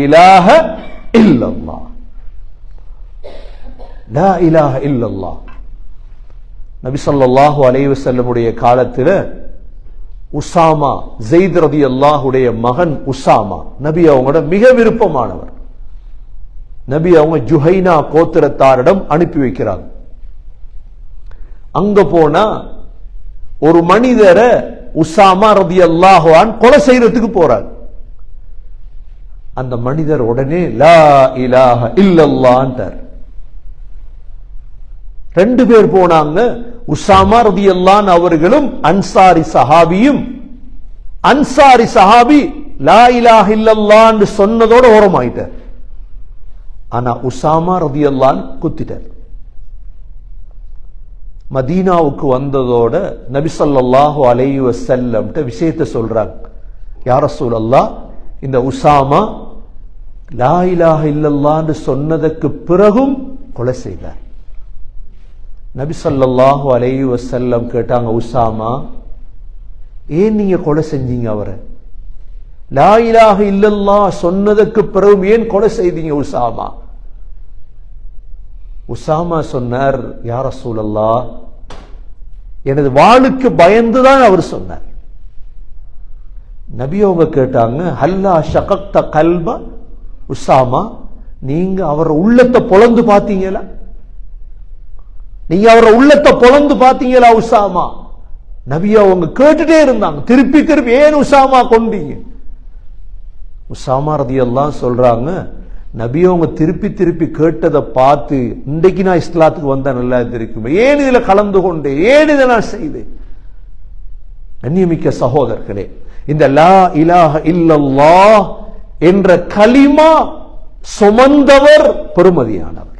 இலாஹ இல்லல்லா லா இலாஹ இல்லல்லா நபி சொல்லாஹு அலைஹி வஸல்லமுடைய காலத்துல உசாமா ஜெயித் ரதி அல்லாஹுடைய மகன் உசாமா நபி அவங்களோட மிக விருப்பமானவர். நபி அவங்க ஜுஹைனா கோத்திரத்தாரிடம் அனுப்பி வைக்கிறாங்க அங்க போனா ஒரு மனிதரை உசாமா ரதி அல்லாஹுவான் கொலை செய்யறதுக்கு போறாங்க அந்த மனிதர் உடனே லா இலாஹ இல்லல்லான்ட்டார். ரெண்டு பேர் போனாங்க. உசாமா ரதியல்லான் அவர்களும் அன்சாரி சஹாபியும். அன்சாரி சஹாபி லா இலாஹ இல்லல்லான்னு சொன்னதோட ஓரமாயிட்டார். ஆனா உசாமா ரதியல்லான் குத்திட்டார். மதீனாவுக்கு வந்ததோட நபிசல்லாஹு அலையுவ அலைஹி விஷயத்தை சொல்றாங்க. யார சூழல்லா இந்த உசாமா லா இலாஹ இல்லல்லான்னு சொன்னதற்கு பிறகும் கொலை செய்தார். நபி சொல்லாஹு அலை வசல்லம் கேட்டாங்க உசாமா ஏன் நீங்க கொலை செஞ்சீங்க அவரை? லா இலாஹ இல்லல்லா சொன்னதற்கு பிறகும் ஏன் கொலை செய்தீங்க உசாமா? உசாமா சொன்னார் யார சூழல்லா எனது வாளுக்கு பயந்துதான் அவர் சொன்னார். நபி அவங்க கேட்டாங்க ஹல்லா ஷகக்த கல்ப உசாமா நீங்க அவர் உள்ளத்தை பொழந்து பார்த்தீங்களா? நீங்க அவர உள்ளத்தை பொழந்து பார்த்தீங்களா உசாமா நபி அவங்க கேட்டுட்டே இருந்தாங்க. திருப்பி திருப்பி ஏன் உசாமா கொண்டீங்க? உசாமா ரதி எல்லாம் சொல்றாங்க நபி அவங்க திருப்பி திருப்பி கேட்டதை பார்த்து இன்றைக்கு நான் இஸ்லாத்துக்கு வந்தா நல்லா இருக்குமே ஏன் இதுல கலந்து கொண்டு? ஏன் இதை நான் செய்தேன்? கண்ணியமிக்க சகோதரர்களே இந்த லா இலாஹ இல்லல்லாஹ் என்ற கலிமா சுமந்தவர் பெருமதியானவர்.